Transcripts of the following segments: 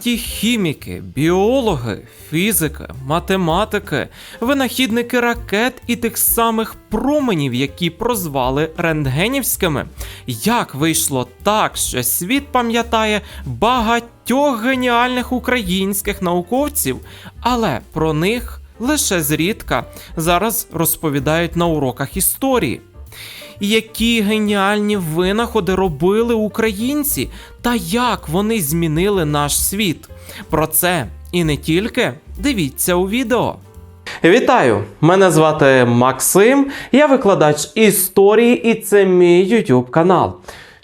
талановиті хіміки, біологи, фізики, математики, винахідники ракет і тих самих променів, які прозвали рентгенівськими. Як вийшло так, що світ пам'ятає багатьох геніальних українських науковців, але про них лише зрідка зараз розповідають на уроках історії. Які геніальні винаходи робили українці, та як вони змінили наш світ? Про це і не тільки дивіться у відео. Вітаю! Мене звати Максим, я викладач історії, і це мій YouTube канал.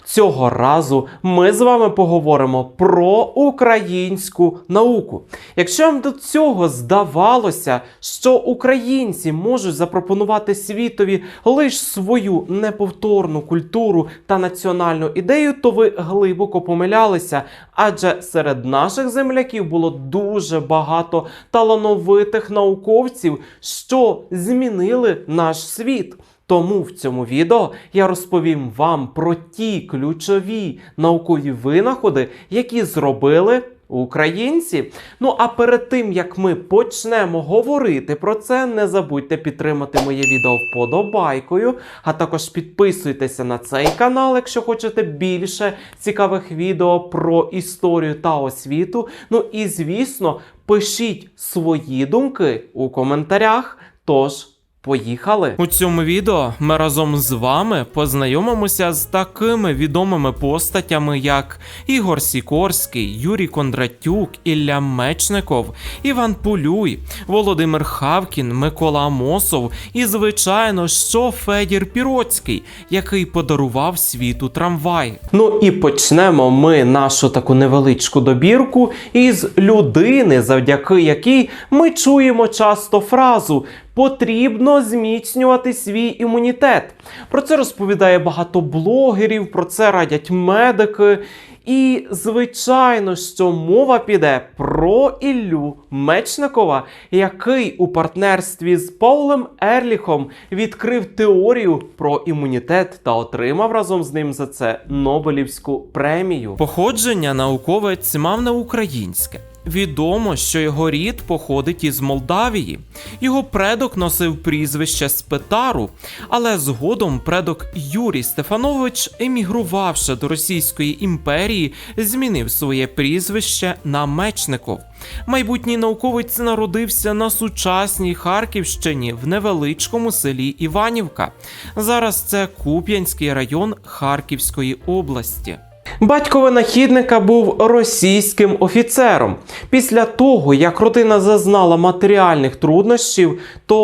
Цього разу ми з вами поговоримо про українську науку. Якщо вам до цього здавалося, що українці можуть запропонувати світові лише свою неповторну культуру та національну ідею, то ви глибоко помилялися, адже серед наших земляків було дуже багато талановитих науковців, що змінили наш світ. Тому в цьому відео я розповім вам про ті ключові наукові винаходи, які зробили українці. Ну а перед тим як ми почнемо говорити про це, не забудьте підтримати моє відео вподобайкою, а також підписуйтеся на цей канал, якщо хочете більше цікавих відео про історію та освіту. Ну і звісно, пишіть свої думки у коментарях. Тож. Поїхали! У цьому відео ми разом з вами познайомимося з такими відомими постатями, як Ігор Сікорський, Юрій Кондратюк, Ілля Мечников, Іван Полюй, Володимир Хавкін, Микола Амосов і, звичайно, що Федір Піроцький, який подарував світу трамвай. Ну і почнемо ми нашу таку невеличку добірку із людини, завдяки якій ми чуємо часто фразу потрібно зміцнювати свій імунітет. Про це розповідає багато блогерів, про це радять медики. І, звичайно, що мова піде про Іллю Мечникова, який у партнерстві з Паулем Ерліхом відкрив теорію про імунітет та отримав разом з ним за це Нобелівську премію. Походження науковець мав на українське. Відомо, що його рід походить із Молдавії. Його предок носив прізвище Спетару, але згодом предок Юрій Стефанович, емігрувавши до Російської імперії, змінив своє прізвище на Мечников. Майбутній науковець народився на сучасній Харківщині в невеличкому селі Іванівка. Зараз це Куп'янський район Харківської області. Батько винахідника був російським офіцером. Після того, як родина зазнала матеріальних труднощів, то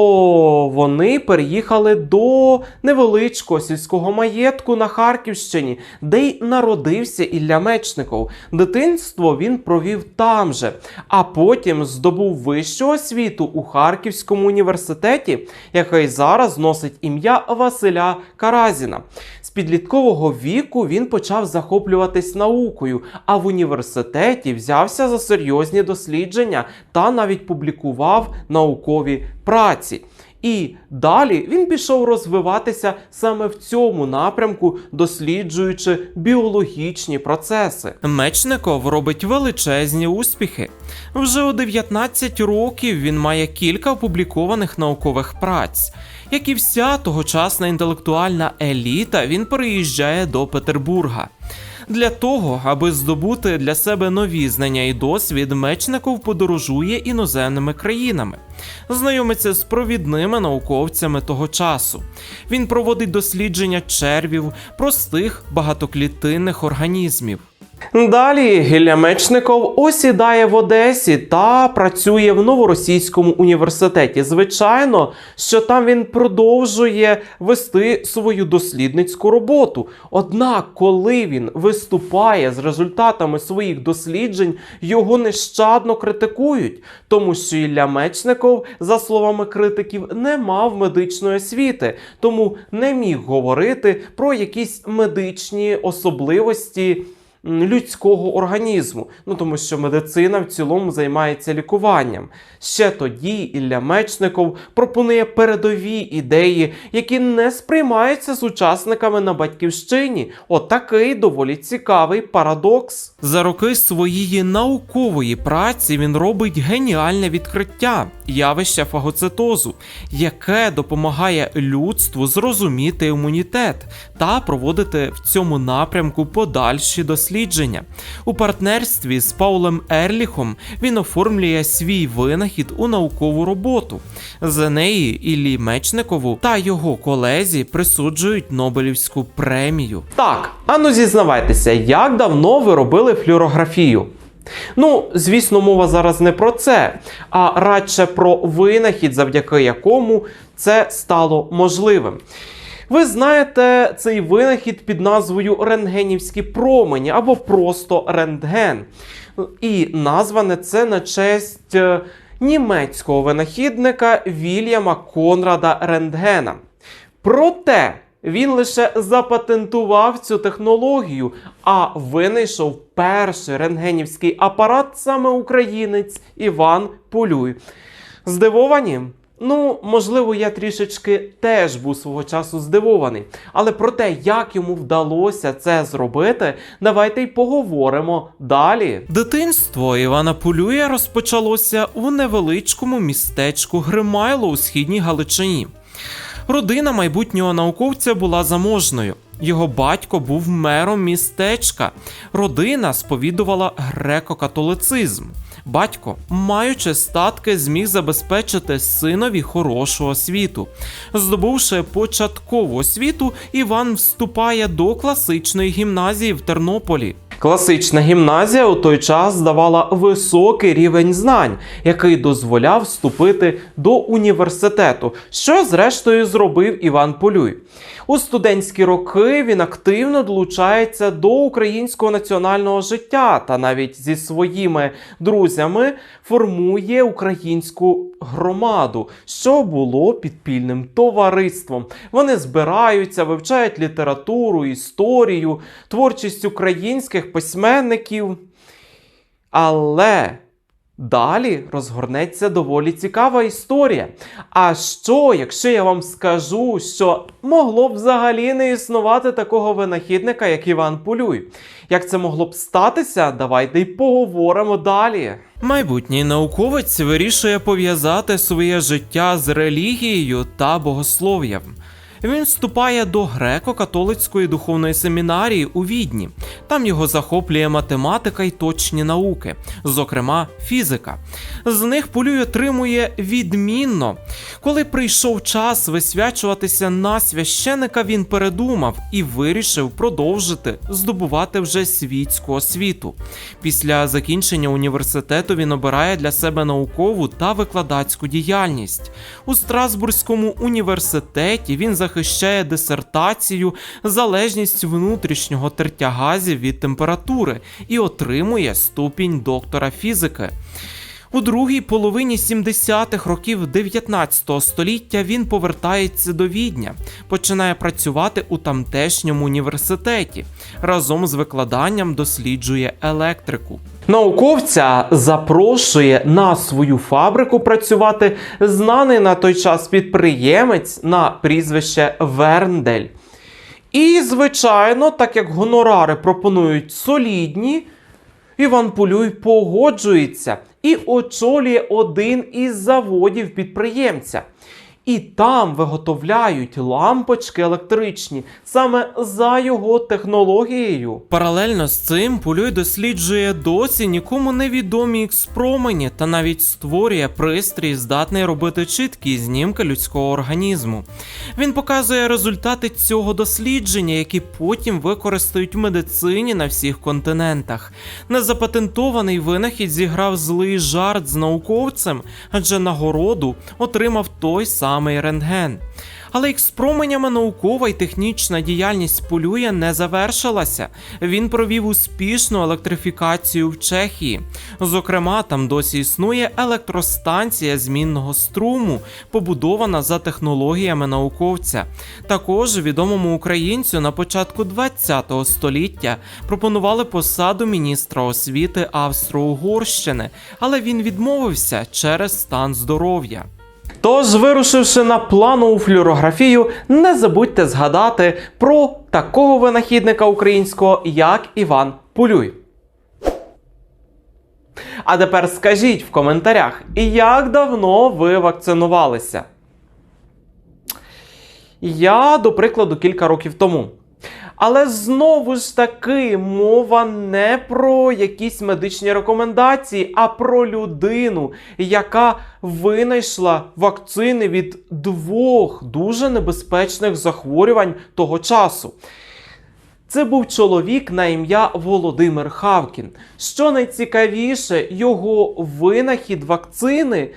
вони переїхали до невеличкого сільського маєтку на Харківщині, де й народився Ілля Мечников. Дитинство він провів там же, а потім здобув вищу освіту у Харківському університеті, який зараз носить ім'я Василя Каразіна. Підліткового віку він почав захоплюватись наукою, а в університеті взявся за серйозні дослідження та навіть публікував наукові праці. І далі він пішов розвиватися саме в цьому напрямку, досліджуючи біологічні процеси. Мечников робить величезні успіхи. Вже у 19 років він має кілька опублікованих наукових праць. Як і вся тогочасна інтелектуальна еліта, він переїжджає до Петербурга. Для того, аби здобути для себе нові знання і досвід, Мечников подорожує іноземними країнами, знайомиться з провідними науковцями того часу. Він проводить дослідження червів, простих багатоклітинних організмів. Далі Гілля Мечников осідає в Одесі та працює в новоросійському університеті. Звичайно, що там він продовжує вести свою дослідницьку роботу. Однак, коли він виступає з результатами своїх досліджень, його нещадно критикують, тому що Ілля Мечников, за словами критиків, не мав медичної освіти, тому не міг говорити про якісь медичні особливості людського організму. Ну тому що медицина в цілому займається лікуванням. Ще тоді Ілля Мечников пропонує передові ідеї, які не сприймаються сучасниками на батьківщині. От доволі цікавий парадокс. За роки своєї наукової праці він робить геніальне відкриття явища фагоцитозу, яке допомагає людству зрозуміти імунітет та проводити в цьому напрямку подальші дослідження. У партнерстві з Паулем Ерліхом він оформлює свій винахід у наукову роботу. За неї Іллі Мечникову та його колезі присуджують Нобелівську премію. Так, а ну зізнавайтеся, як давно ви робили флюорографію? Ну, звісно, мова зараз не про це, а радше про винахід, завдяки якому це стало можливим. Ви знаєте цей винахід під назвою рентгенівські промені або просто рентген. І назване це на честь е, німецького винахідника Вільяма Конрада Рентгена. Проте він лише запатентував цю технологію, а винайшов перший рентгенівський апарат саме українець Іван Полюй. Здивовані? Ну, можливо, я трішечки теж був свого часу здивований. Але про те, як йому вдалося це зробити, давайте й поговоримо далі. Дитинство Івана Полюя розпочалося у невеличкому містечку Гримайло у східній Галичині. Родина майбутнього науковця була заможною. Його батько був мером містечка. Родина сповідувала греко-католицизм. Батько, маючи статки, зміг забезпечити синові хорошу освіту. Здобувши початкову освіту, Іван вступає до класичної гімназії в Тернополі. Класична гімназія у той час давала високий рівень знань, який дозволяв вступити до університету, що зрештою зробив Іван Полюй. У студентські роки він активно долучається до українського національного життя та навіть зі своїми друзями формує українську громаду, що було підпільним товариством. Вони збираються, вивчають літературу, історію, творчість українських письменників. Але Далі розгорнеться доволі цікава історія. А що, якщо я вам скажу, що могло б взагалі не існувати такого винахідника, як Іван Полюй? Як це могло б статися? Давайте й поговоримо далі. Майбутній науковець вирішує пов'язати своє життя з релігією та богослов'ям. Він вступає до греко-католицької духовної семінарії у Відні. Там його захоплює математика й точні науки, зокрема фізика. З них Полюй отримує відмінно. Коли прийшов час висвячуватися на священика, він передумав і вирішив продовжити здобувати вже світську освіту. Після закінчення університету він обирає для себе наукову та викладацьку діяльність. У Страсбурзькому університеті він захищає дисертацію залежність внутрішнього тертя газів від температури і отримує ступінь доктора фізики. У другій половині 70-х років 19 століття він повертається до Відня, починає працювати у тамтешньому університеті. Разом з викладанням досліджує електрику. Науковця запрошує на свою фабрику працювати знаний на той час підприємець на прізвище Верндель. І, звичайно, так як гонорари пропонують солідні, Іван Полюй погоджується і очолює один із заводів підприємця. І там виготовляють лампочки електричні саме за його технологією. Паралельно з цим Полюй досліджує досі нікому невідомі ікс-промені та навіть створює пристрій, здатний робити чіткі знімки людського організму. Він показує результати цього дослідження, які потім використають в медицині на всіх континентах. Незапатентований винахід зіграв злий жарт з науковцем, адже нагороду отримав той самий самий рентген. Але променями наукова і технічна діяльність полює не завершилася. Він провів успішну електрифікацію в Чехії. Зокрема, там досі існує електростанція змінного струму, побудована за технологіями науковця. Також відомому українцю на початку ХХ століття пропонували посаду міністра освіти Австро-Угорщини, але він відмовився через стан здоров'я. Тож, вирушивши на планову флюорографію, не забудьте згадати про такого винахідника українського, як Іван Пулюй. А тепер скажіть в коментарях, як давно ви вакцинувалися? Я, до прикладу, кілька років тому. Але знову ж таки мова не про якісь медичні рекомендації, а про людину, яка винайшла вакцини від двох дуже небезпечних захворювань того часу. Це був чоловік на ім'я Володимир Хавкін. Що найцікавіше, його винахід вакцини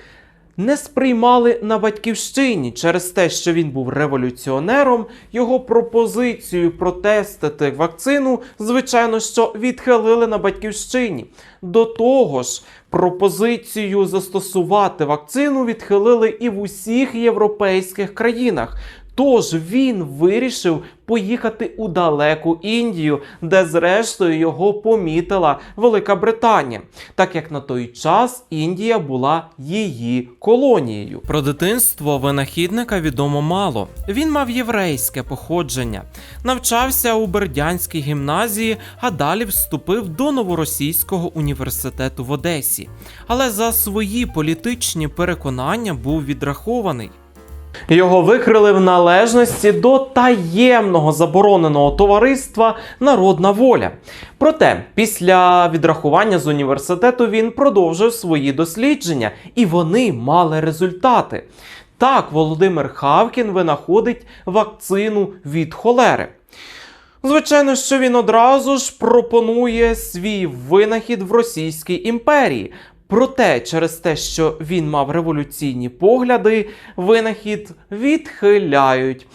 не сприймали на батьківщині через те, що він був революціонером. Його пропозицію протестити вакцину, звичайно, що відхилили на батьківщині. До того ж, пропозицію застосувати вакцину відхилили і в усіх європейських країнах. Тож він вирішив поїхати у далеку Індію, де зрештою його помітила Велика Британія, так як на той час Індія була її колонією. Про дитинство винахідника відомо мало. Він мав єврейське походження, навчався у Бердянській гімназії, а далі вступив до новоросійського університету в Одесі. Але за свої політичні переконання був відрахований. Його викрили в належності до таємного забороненого товариства Народна воля. Проте, після відрахування з університету він продовжив свої дослідження, і вони мали результати. Так, Володимир Хавкін винаходить вакцину від холери. Звичайно, що він одразу ж пропонує свій винахід в Російській імперії. Проте, через те, що він мав революційні погляди, винахід відхиляють.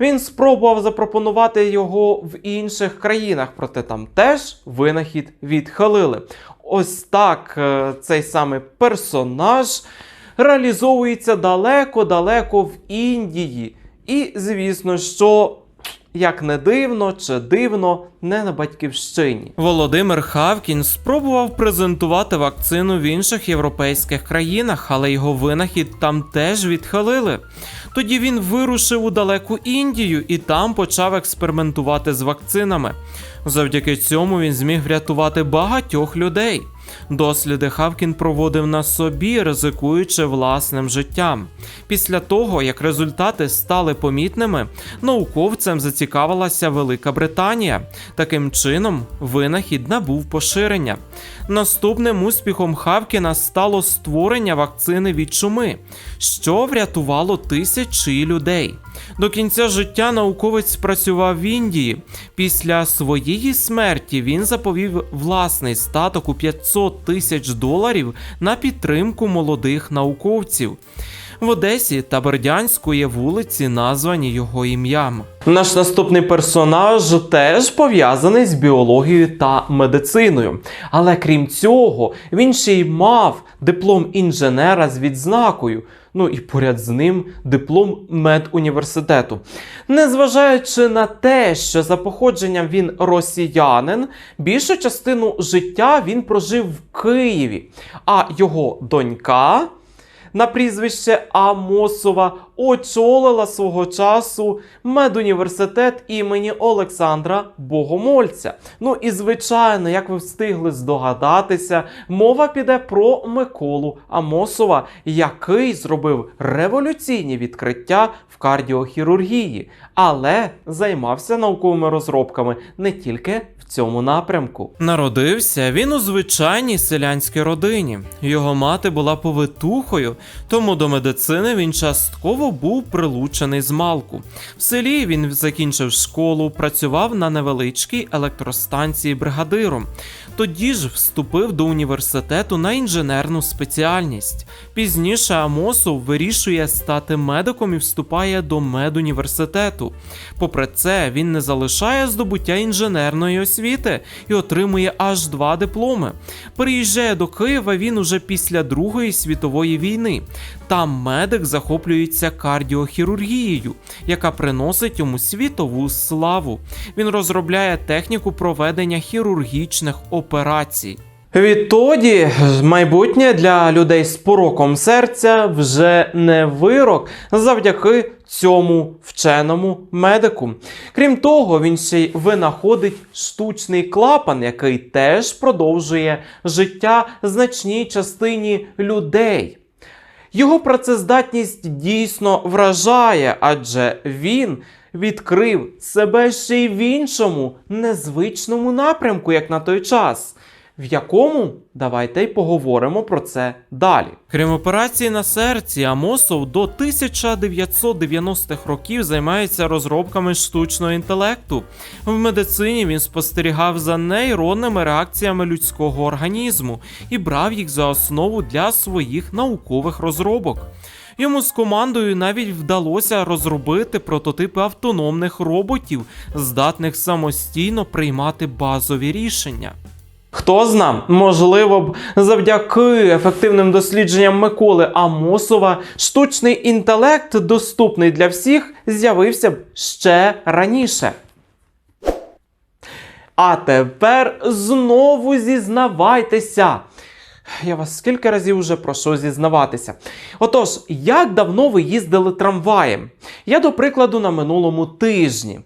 Він спробував запропонувати його в інших країнах, проте там теж винахід відхилили. Ось так е, цей самий персонаж реалізовується далеко-далеко в Індії. І, звісно, що як не дивно чи дивно, не на батьківщині. Володимир Хавкін спробував презентувати вакцину в інших європейських країнах, але його винахід там теж відхилили. Тоді він вирушив у далеку Індію і там почав експериментувати з вакцинами. Завдяки цьому він зміг врятувати багатьох людей. Досліди Хавкін проводив на собі, ризикуючи власним життям. Після того, як результати стали помітними, науковцем зацікавилася Велика Британія. Таким чином, винахід набув поширення. Наступним успіхом Хавкіна стало створення вакцини від чуми, що врятувало тисячі людей. До кінця життя науковець працював в Індії. Після своєї смерті він заповів власний статок у 500 тисяч доларів на підтримку молодих науковців. В Одесі та Бердянську є вулиці, названі його ім'ям. Наш наступний персонаж теж пов'язаний з біологією та медициною. Але крім цього, він ще й мав диплом інженера з відзнакою. Ну і поряд з ним диплом медуніверситету. Незважаючи на те, що за походженням він росіянин, більшу частину життя він прожив в Києві, а його донька на прізвище Амосова очолила свого часу медуніверситет імені Олександра Богомольця. Ну і звичайно, як ви встигли здогадатися, мова піде про Миколу Амосова, який зробив революційні відкриття в кардіохірургії, але займався науковими розробками не тільки в цьому напрямку. Народився він у звичайній селянській родині. Його мати була повитухою, тому до медицини він частково був прилучений з малку. В селі він закінчив школу, працював на невеличкій електростанції бригадиром. Тоді ж вступив до університету на інженерну спеціальність. Пізніше Амосов вирішує стати медиком і вступає до медуніверситету. Попри це, він не залишає здобуття інженерної освіти і отримує аж два дипломи. Переїжджає до Києва він уже після Другої світової війни. Там медик захоплюється кардіохірургією, яка приносить йому світову славу. Він розробляє техніку проведення хірургічних операцій. Відтоді майбутнє для людей з пороком серця вже не вирок завдяки цьому вченому медику. Крім того, він ще й винаходить штучний клапан, який теж продовжує життя значній частині людей. Його працездатність дійсно вражає, адже він відкрив себе ще й в іншому незвичному напрямку, як на той час. В якому давайте й поговоримо про це далі. Крім операції на серці, Амосов до 1990-х років займається розробками штучного інтелекту. В медицині він спостерігав за нейронними реакціями людського організму і брав їх за основу для своїх наукових розробок. Йому з командою навіть вдалося розробити прототипи автономних роботів, здатних самостійно приймати базові рішення. Хто зна, можливо б завдяки ефективним дослідженням Миколи Амосова штучний інтелект, доступний для всіх, з'явився б ще раніше. А тепер знову зізнавайтеся. Я вас скільки разів вже прошу зізнаватися. Отож, як давно ви їздили трамваєм? Я, до прикладу, на минулому тижні.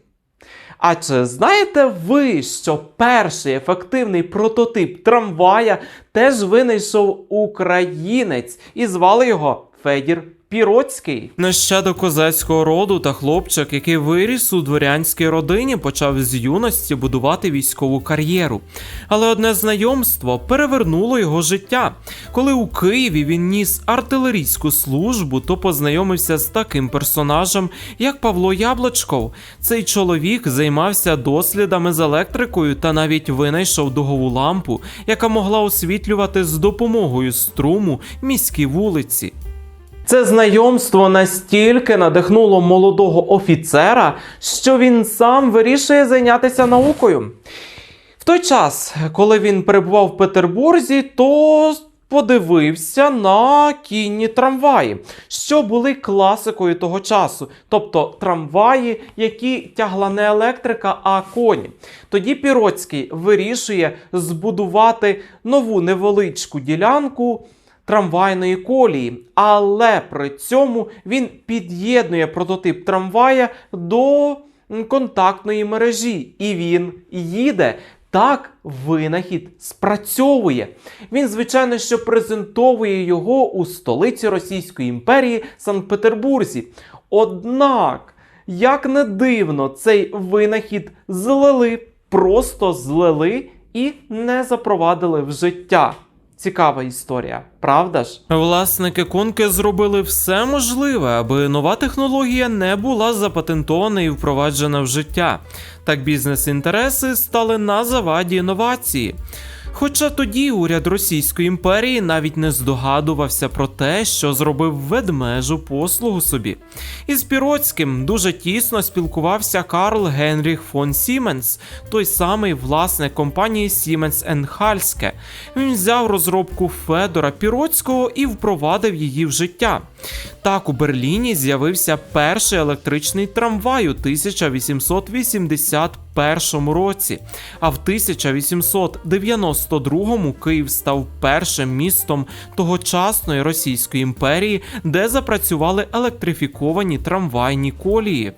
А чи знаєте ви, що перший ефективний прототип трамвая теж винайшов українець і звали його Федір Піроцький? Нащадок козацького роду та хлопчик, який виріс у дворянській родині, почав з юності будувати військову кар'єру. Але одне знайомство перевернуло його життя. Коли у Києві він ніс артилерійську службу, то познайомився з таким персонажем, як Павло Яблочков. Цей чоловік займався дослідами з електрикою та навіть винайшов дугову лампу, яка могла освітлювати з допомогою струму міські вулиці. Це знайомство настільки надихнуло молодого офіцера, що він сам вирішує зайнятися наукою. В той час, коли він перебував в Петербурзі, то подивився на кінні трамваї, що були класикою того часу, тобто трамваї, які тягла не електрика, а коні. Тоді Піроцький вирішує збудувати нову невеличку ділянку трамвайної колії, але при цьому він під'єднує прототип трамвая до контактної мережі, і він їде. Так, винахід спрацьовує. Він, звичайно, що презентовує його у столиці Російської імперії Санкт-Петербурзі. Однак, як не дивно, цей винахід злили, просто злили і не запровадили в життя. Цікава історія, правда ж? Власники конки зробили все можливе, аби нова технологія не була запатентована і впроваджена в життя. Так бізнес-інтереси стали на заваді інновації. Хоча тоді уряд Російської імперії навіть не здогадувався про те, що зробив ведмежу послугу собі. Із Піроцьким дуже тісно спілкувався Карл Генріх фон Сіменс, той самий власник компанії Siemens Halske. Він взяв розробку Федора Піроцького і впровадив її в життя. Так у Берліні з'явився перший електричний трамвай у 1881 році, а в 1892 Київ став першим містом тогочасної Російської імперії, де запрацювали електрифіковані трамвайні колії.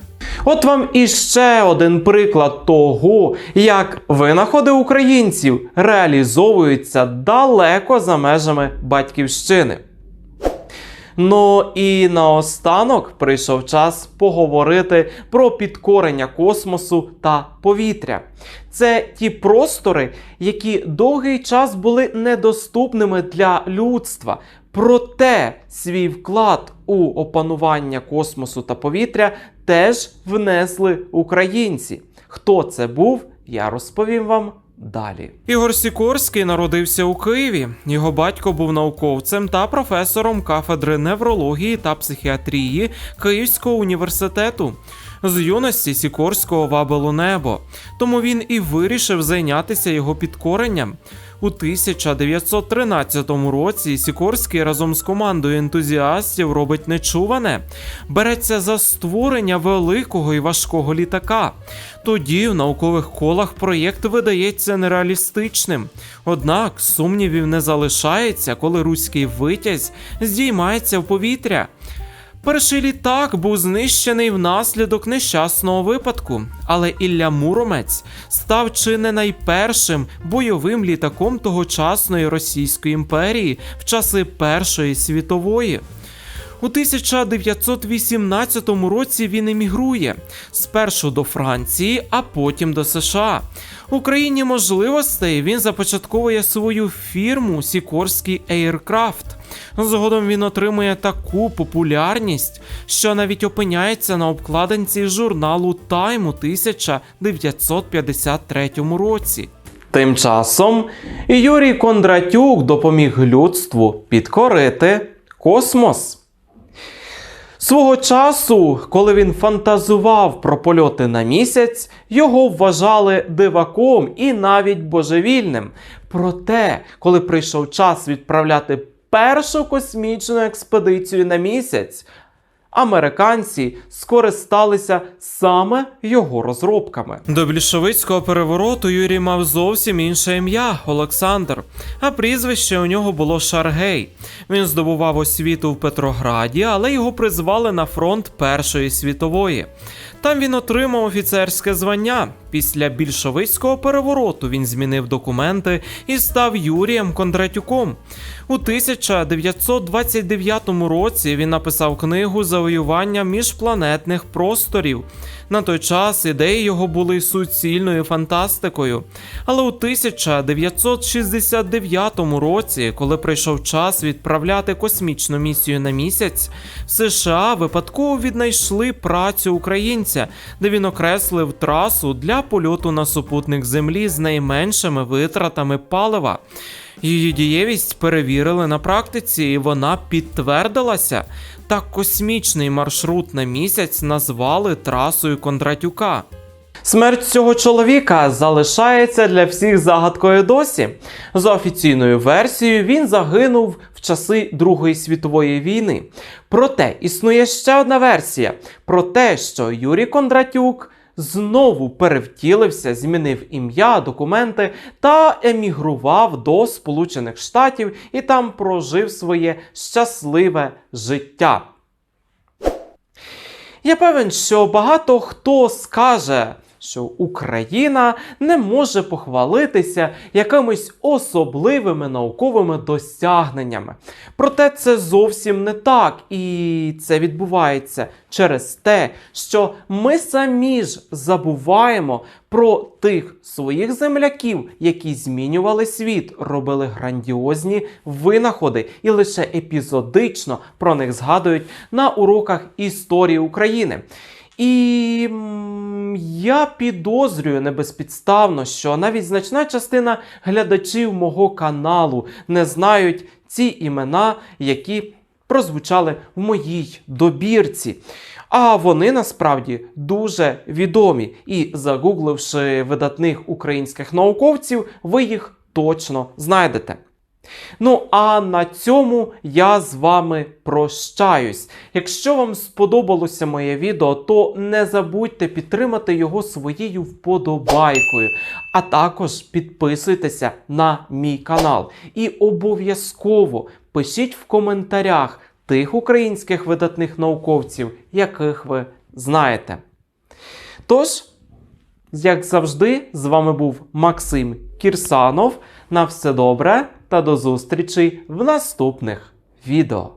От вам іще один приклад того, як винаходи українців реалізовуються далеко за межами батьківщини. Ну і наостанок прийшов час поговорити про підкорення космосу та повітря. Це ті простори, які довгий час були недоступними для людства. Проте свій вклад у опанування космосу та повітря теж внесли українці. Хто це був, я розповім вам далі. Ігор Сікорський народився у Києві. Його батько був науковцем та професором кафедри неврології та психіатрії Київського університету. З юності Сікорського вабило небо, тому він і вирішив зайнятися його підкоренням. У 1913 році Сікорський разом з командою ентузіастів робить нечуване, береться за створення великого і важкого літака. Тоді в наукових колах проєкт видається нереалістичним. Однак сумнівів не залишається, коли руський витязь здіймається в повітря. Перший літак був знищений внаслідок нещасного випадку, але Ілля Муромець став чи не найпершим бойовим літаком тогочасної Російської імперії в часи Першої світової. У 1918 році він емігрує спершу до Франції, а потім до США. У країні можливостей він започатковує свою фірму Сікорський Aircraft. Згодом він отримує таку популярність, що навіть опиняється на обкладинці журналу Time у 1953 році. Тим часом Юрій Кондратюк допоміг людству підкорити космос. Свого часу, коли він фантазував про польоти на місяць, його вважали диваком і навіть божевільним. Проте, коли прийшов час відправляти першу космічну експедицію на місяць, американці скористалися саме його розробками. До більшовицького перевороту Юрій мав зовсім інше ім'я Олександр, а прізвище у нього було Шаргей. Він здобував освіту в Петрограді, але його призвали на фронт Першої світової. Там він отримав офіцерське звання. Після більшовицького перевороту він змінив документи і став Юрієм Кондратюком. У 1929 році він написав книгу Завоювання міжпланетних просторів. На той час ідеї його були суцільною фантастикою. Але у 1969 році, коли прийшов час відправляти космічну місію на місяць, в США випадково віднайшли працю українця, де він окреслив трасу для польоту на супутник Землі з найменшими витратами палива. Її дієвість перевірили на практиці, і вона підтвердилася. Так космічний маршрут на місяць назвали трасою Кондратюка. Смерть цього чоловіка залишається для всіх загадкою досі. За офіційною версією, він загинув в часи Другої світової війни. Проте існує ще одна версія про те, що Юрій Кондратюк знову перевтілився, змінив ім'я, документи та емігрував до Сполучених Штатів і там прожив своє щасливе життя. Я певен, що багато хто скаже, що Україна не може похвалитися якимись особливими науковими досягненнями. Проте це зовсім не так, і це відбувається через те, що ми самі ж забуваємо про тих своїх земляків, які змінювали світ, робили грандіозні винаходи і лише епізодично про них згадують на уроках історії України. І я підозрюю небезпідставно, що навіть значна частина глядачів мого каналу не знають ці імена, які прозвучали в моїй добірці. А вони насправді дуже відомі. І загугливши видатних українських науковців, ви їх точно знайдете. Ну, а на цьому я з вами прощаюсь. Якщо вам сподобалося моє відео, то не забудьте підтримати його своєю вподобайкою, а також підписуйтеся на мій канал. І обов'язково пишіть в коментарях тих українських видатних науковців, яких ви знаєте. Тож, як завжди, з вами був Максим Кірсанов. На все добре та до зустрічі в наступних відео.